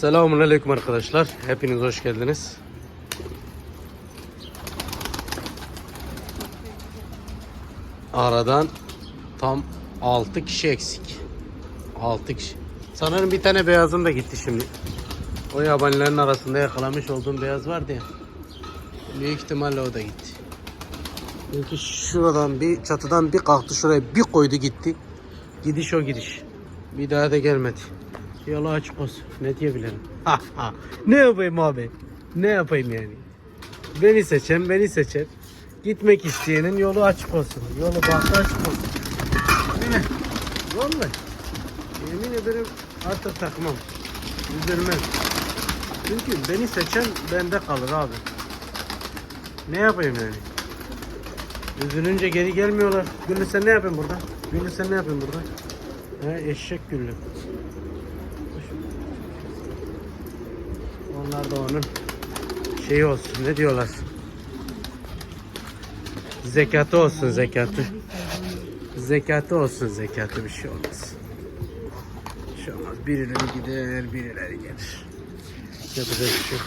Selamun Aleyküm arkadaşlar. Hepiniz hoş geldiniz. Aradan tam 6 kişi eksik. 6 kişi. Sanırım bir tane beyazın da gitti şimdi. O yabanilerin arasında yakalamış olduğum beyaz vardı ya. Büyük ihtimalle o da gitti. Çünkü şuradan bir çatıdan bir kalktı şuraya bir koydu gitti. Gidiş o gidiş. Bir daha da gelmedi. Yolu açık olsun. Ne diyebilirim? Ne yapayım abi? Ne yapayım yani? Beni seçen beni seçer. Gitmek isteyenin yolu açık olsun. Yolu bahtı açık olsun. Değil mi? Vallahi. Yemin ederim artık takmam. Üzülmem. Çünkü beni seçen bende kalır abi. Ne yapayım yani? Üzülünce geri gelmiyorlar. Güllü sen ne yapıyorsun burada? Güllü sen ne yapıyorsun burada? He eşek güllü. Onlar da onun şeyi olsun ne diyorlar? Zekatı olsun zekatı. Zekatı olsun zekatı bir şey olmaz. Bir şey olmaz. Birileri gider birileri gelir. Yapacak bir şey yok.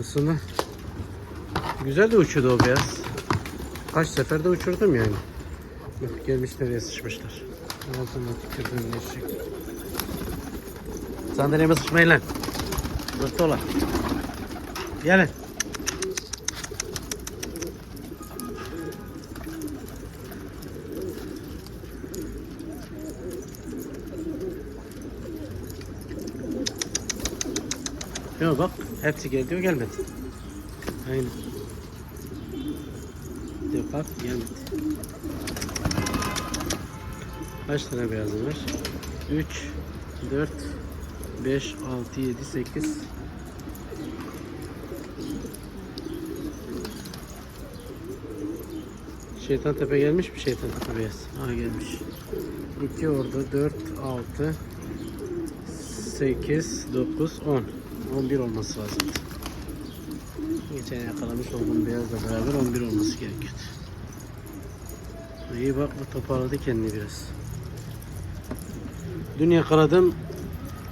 Aslında güzel de uçuyordu o beyaz. Kaç seferde uçurdum yani. Bak gelmişler ya sıçmışlar. Otomatik köpüğün geçecek. Sandalyeme sıçmayın lan. Dört ola. Gelin. Yok bak hepsi geldi o gelmedi. Aynen. Yok bak gelmedi. Kaç tane beyazı var? 3, 4, 5, 6, 7, 8. Şeytan Tepe gelmiş mi Şeytan Tepe beyaz? Ha gelmiş. 2 orada 4, 6, 8, 9, 10. 11 olması lazım. Geçen yakalamış olduğum beyazla beraber 11 olması gerekiyordu. İyi bak bu toparladı kendini biraz. Dün yakaladım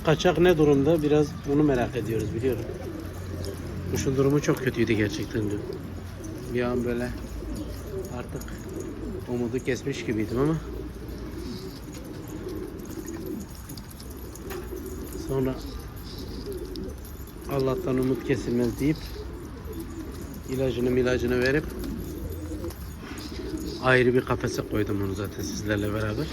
kaçak ne durumda biraz bunu merak ediyoruz biliyorum. Kuşun durumu çok kötüydü gerçekten dün. Bir an böyle artık umudu kesmiş gibiydim ama sonra Allah'tan umut kesilmez deyip ilacını milacını verip ayrı bir kafese koydum onu zaten sizlerle beraber.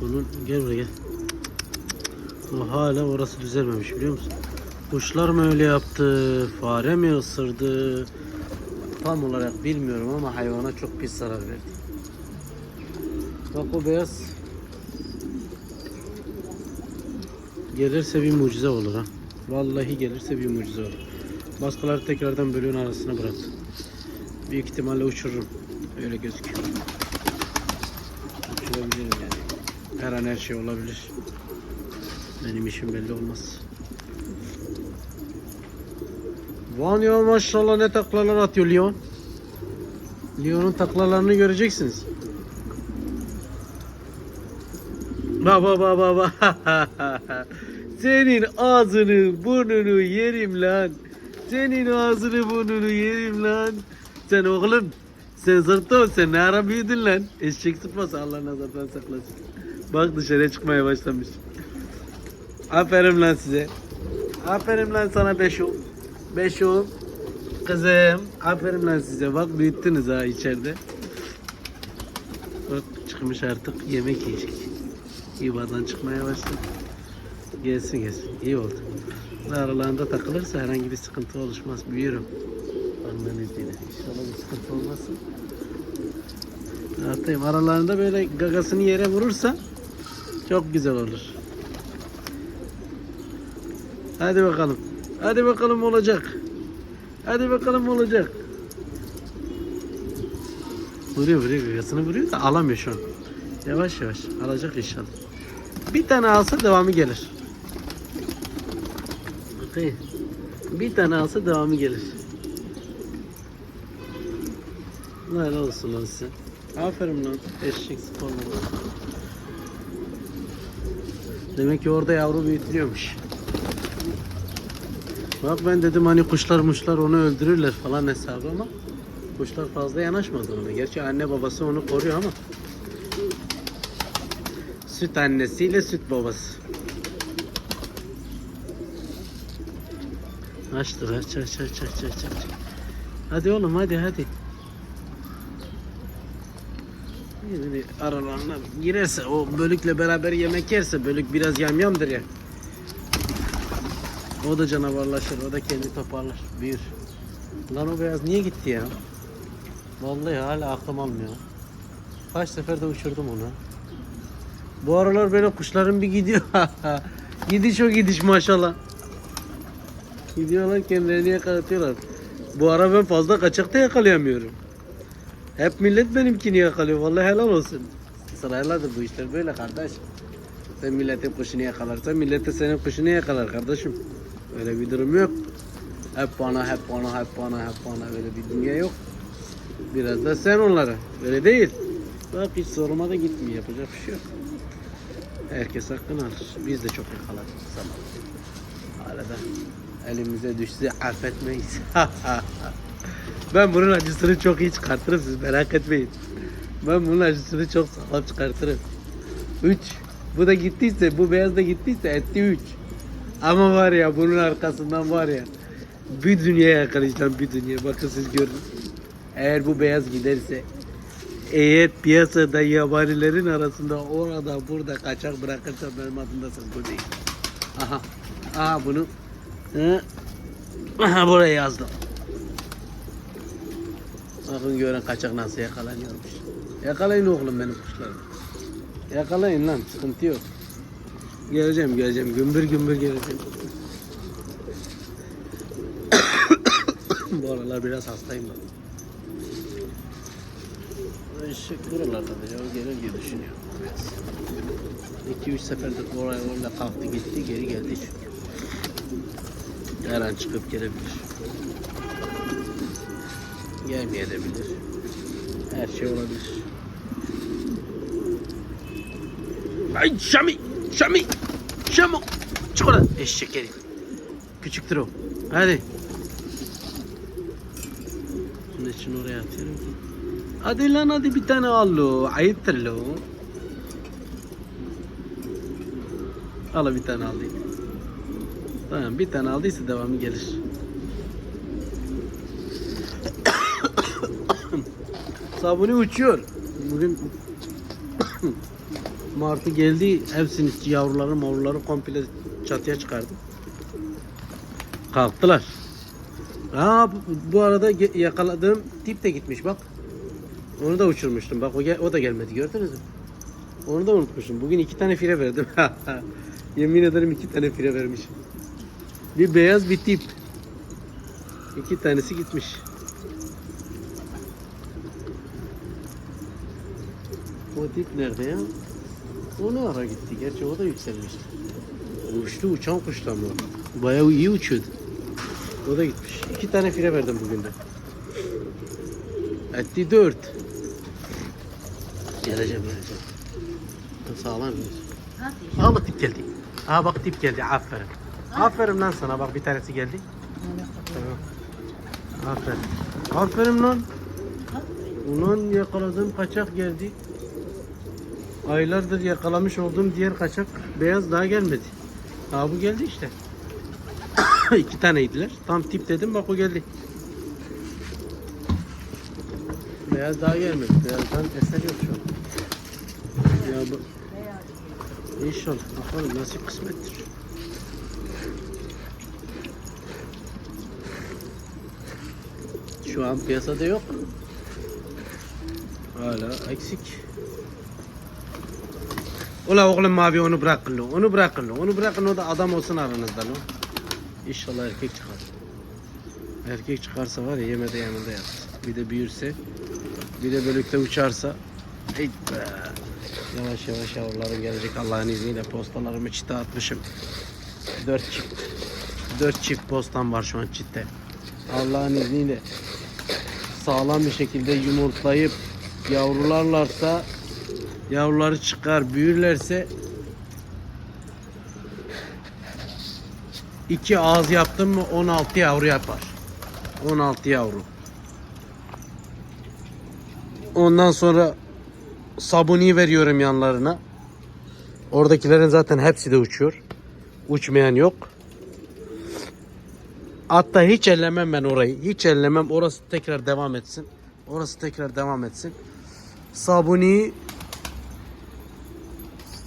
Bunun gel buraya gel. O hala orası düzelmemiş biliyor musun? Kuşlar mı öyle yaptı? Fare mi ısırdı? Tam olarak bilmiyorum ama hayvana çok pis zarar verdi. Bak o beyaz gelirse bir mucize olur ha. Vallahi gelirse bir mucize olur. Baskıları tekrardan bölüğün arasına bıraktı. Büyük ihtimalle uçururum. Öyle gözüküyor. Uçurabilirim yani. Her an her şey olabilir. Benim işim belli olmaz. Van ya maşallah ne taklalar atıyor Leon. Leon'un taklalarını göreceksiniz. Baba baba baba. Senin ağzını burnunu yerim lan. Senin ağzını burnunu yerim lan. Sen oğlum sen zırtta sen ne ara büyüdün lan. Eşek sıpası Allah nazardan saklasın. Bak dışarıya çıkmaya başlamış. Aferin lan size. Aferin lan sana Beşo. Beşo. Kızım. Aferin lan size. Bak büyüttünüz ha içeride. Bak çıkmış artık yemek yiyecek. Yuvadan çıkmaya başladı. Gelsin gelsin. İyi oldu. Aralarında takılırsa herhangi bir sıkıntı oluşmaz. Büyürüm. Allah'ın izniyle. İnşallah bir sıkıntı olmasın. Atayım. Aralarında böyle gagasını yere vurursa çok güzel olur. Hadi bakalım. Hadi bakalım olacak. Hadi bakalım olacak. Vuruyor vuruyor gagasını vuruyor da alamıyor şu an. Yavaş yavaş alacak inşallah. Bir tane alsa devamı gelir. Bakayım. Bir tane alsa devamı gelir. Helal olsun lan size. Aferin lan. Eşek sporları. Demek ki orada yavru büyütülüyormuş. Bak ben dedim hani kuşlar muşlar onu öldürürler falan hesabı ama kuşlar fazla yanaşmadı ona. Gerçi anne babası onu koruyor ama süt annesiyle süt babası. Açtır aç aç aç aç aç aç. Hadi oğlum hadi hadi. Yani aralarına girerse o bölükle beraber yemek yerse bölük biraz yamyamdır ya. O da canavarlaşır, o da kendi toparlar. Bir. Lan o beyaz niye gitti ya? Vallahi hala aklım almıyor. Kaç sefer de uçurdum onu. Bu aralar böyle kuşların bir gidiyor. gidiş o gidiş maşallah. Gidiyorlar kendilerini yakalatıyorlar. Bu ara ben fazla kaçakta yakalayamıyorum. Hep millet benimkini yakalıyor. Vallahi helal olsun. Sırayladır bu işler böyle kardeş. Sen milletin kuşunu yakalarsan millet de senin kuşunu yakalar kardeşim. Öyle bir durum yok. Hep bana, hep bana, hep bana, hep bana öyle bir dünya yok. Biraz da sen onlara. Öyle değil. Bak hiç soruma da gitmiyor. Yapacak bir şey yok. Herkes hakkını alır. Biz de çok yakaladık zaman. Arada elimize düşse affetmeyiz. ben bunun acısını çok iyi çıkartırım siz merak etmeyin. Ben bunun acısını çok sağlam çıkartırım. 3. Bu da gittiyse, bu beyaz da gittiyse etti 3. Ama var ya bunun arkasından var ya bir dünya yakalayacağım bir dünya. Bakın siz görün. Eğer bu beyaz giderse eğer piyasada yabanilerin arasında orada burada kaçak bırakırsa benim adımda bu değil. Aha. Aha bunu. Aha buraya yazdım. Bakın görün kaçak nasıl yakalanıyormuş. Yakalayın oğlum benim kuşlarımı. Yakalayın lan sıkıntı yok. Geleceğim geleceğim gümbür gümbür geleceğim. Bu aralar biraz hastayım ben. Eşek buralarda da ya gelir diye düşünüyorum. biraz. 2-3 seferdir oraya orada kalktı gitti geri geldi çünkü. Her an çıkıp gelebilir. Gelmeyebilir. Her şey olabilir. Ay Şami! Şami! Şamo! Çık oradan. Eşek herif. Küçüktür o. Hadi. Bunun için oraya atıyorum ki. Hadi lan hadi bir tane al lo. Ayıptır lo. Al bir tane aldıydı. Tamam bir tane aldıysa devamı gelir. Sabuni uçuyor. Bugün Martı geldi. Hepsini yavruları mavruları komple çatıya çıkardı. Kalktılar. Aa bu, arada yakaladığım tip de gitmiş bak. Onu da uçurmuştum. Bak o, o da gelmedi gördünüz mü? Onu da unutmuşum. Bugün iki tane fire verdim. Yemin ederim iki tane fire vermiş. Bir beyaz bir tip. İki tanesi gitmiş. O tip nerede ya? O ne ara gitti? Gerçi o da yükselmişti. Uçtu uçan kuşlar mı? Bayağı iyi uçuyordu. O da gitmiş. İki tane fire verdim bugün de. Etti dört. Geleceğim geleceğim. Sağlam mıyız? Aa bak tip geldi. Aa bak tip geldi. Aferin. Aferin lan sana. Bak bir tanesi geldi. Aferin. Aferin lan. Ulan yakaladığım kaçak geldi. Aylardır yakalamış olduğum diğer kaçak beyaz daha gelmedi. Aa bu geldi işte. İki taneydiler. Tam tip dedim bak o geldi. Beyaz daha gelmedi. Beyazdan eser yok şu an. Ya bu... İnşallah. Bakalım nasip kısmettir. Şu an piyasada yok. Hala eksik. Ula oğlum mavi onu bırakın lo. Onu bırakın lo. Onu bırakın o da adam olsun aranızda lo. İnşallah erkek çıkar. Erkek çıkarsa var ya yemede yanında yatar. Bir de büyürse bir de bölükte uçarsa Ey. Yavaş yavaş yavrularım gelecek Allah'ın izniyle postalarımı çite atmışım. Dört çift. Dört çift postam var şu an çitte. Allah'ın izniyle sağlam bir şekilde yumurtlayıp Yavrularlarsa yavruları çıkar büyürlerse iki ağız yaptım mı 16 yavru yapar. 16 yavru. Ondan sonra sabuni veriyorum yanlarına. Oradakilerin zaten hepsi de uçuyor. Uçmayan yok. Hatta hiç ellemem ben orayı. Hiç ellemem. Orası tekrar devam etsin. Orası tekrar devam etsin. Sabuni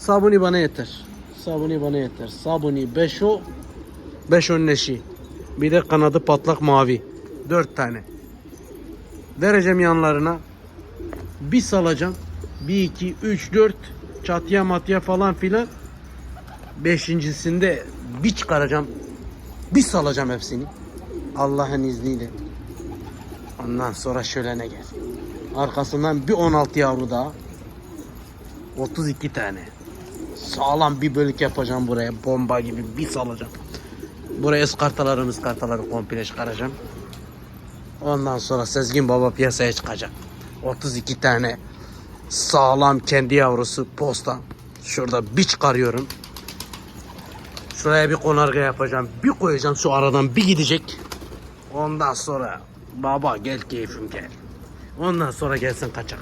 Sabuni bana yeter. Sabuni bana yeter. Sabuni 5 o 5 on neşi. Bir de kanadı patlak mavi. 4 tane. Vereceğim yanlarına. Bir salacağım. 1 2 3 4 çatıya matıya falan filan. Beşincisinde bir çıkaracağım. Bir salacağım hepsini. Allah'ın izniyle. Ondan sonra şöyle ne gel. Arkasından bir 16 yavru daha. 32 tane. Sağlam bir bölük yapacağım buraya. Bomba gibi bir salacağım. Buraya ıskartaları ıskartaları komple çıkaracağım. Ondan sonra Sezgin Baba piyasaya çıkacak. 32 tane sağlam kendi yavrusu posta. Şurada bir çıkarıyorum. Şuraya bir konarga yapacağım. Bir koyacağım şu aradan bir gidecek. Ondan sonra baba gel keyfim gel. Ondan sonra gelsin kaçak.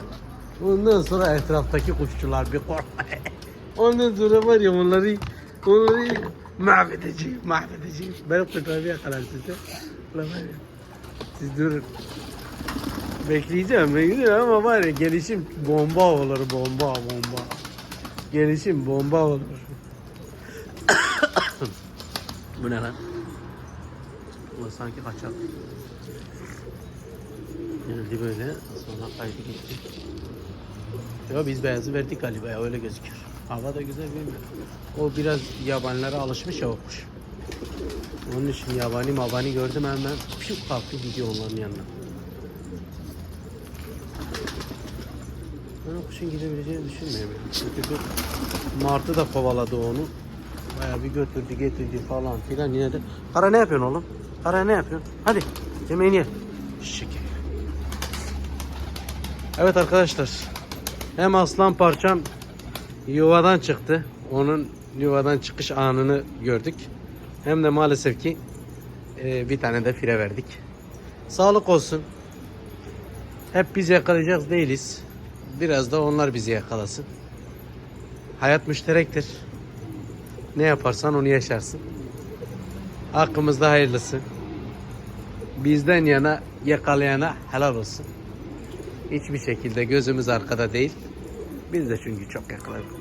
Ondan sonra etraftaki kuşçular bir korkma. Ondan sonra var ya onları onları mahvedeceğim, mahvedeceğim. Benim kuşlarımı yakalar size. Ulan var ya, Siz durun. Bekleyeceğim, bekleyeceğim ama var ya gelişim bomba olur, bomba, bomba. Gelişim bomba olur. Bu ne lan? Ulan sanki kaçak. Geldi böyle sonra kaydı gitti. Yo biz beyazı verdik galiba ya öyle gözüküyor. Hava da güzel bilmiyorum. O biraz yabanlara alışmış ya o kuş. Onun için yabani mabani gördüm hemen piu kalktı gidiyor onların yanına. Ben o kuşun gidebileceğini düşünmüyorum. Çünkü bir martı da kovaladı onu. Bayağı bir götürdü getirdi falan filan yine de. Kara ne yapıyorsun oğlum? Kara ne yapıyorsun? Hadi yemeğini ye. Şeker. Evet arkadaşlar. Hem aslan parçam yuvadan çıktı. Onun yuvadan çıkış anını gördük. Hem de maalesef ki e, bir tane de fire verdik. Sağlık olsun. Hep biz yakalayacağız değiliz. Biraz da onlar bizi yakalasın. Hayat müşterektir. Ne yaparsan onu yaşarsın. Hakkımızda hayırlısı. Bizden yana yakalayana helal olsun. Hiçbir şekilde gözümüz arkada değil. Biz de çünkü çok yakaladık.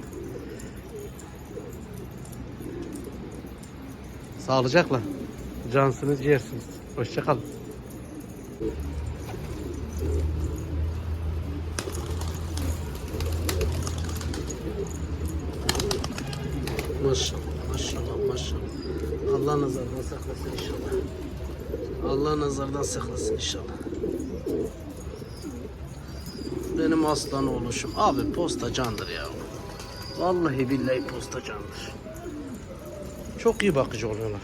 Sağlıcakla. Cansınız ciğersiniz. Hoşçakalın. Maşallah, maşallah, maşallah. Allah nazardan saklasın inşallah. Allah nazardan saklasın inşallah. Benim aslan oluşum. Abi posta candır ya. Vallahi billahi posta candır. Çok iyi bakıcı oluyorlar.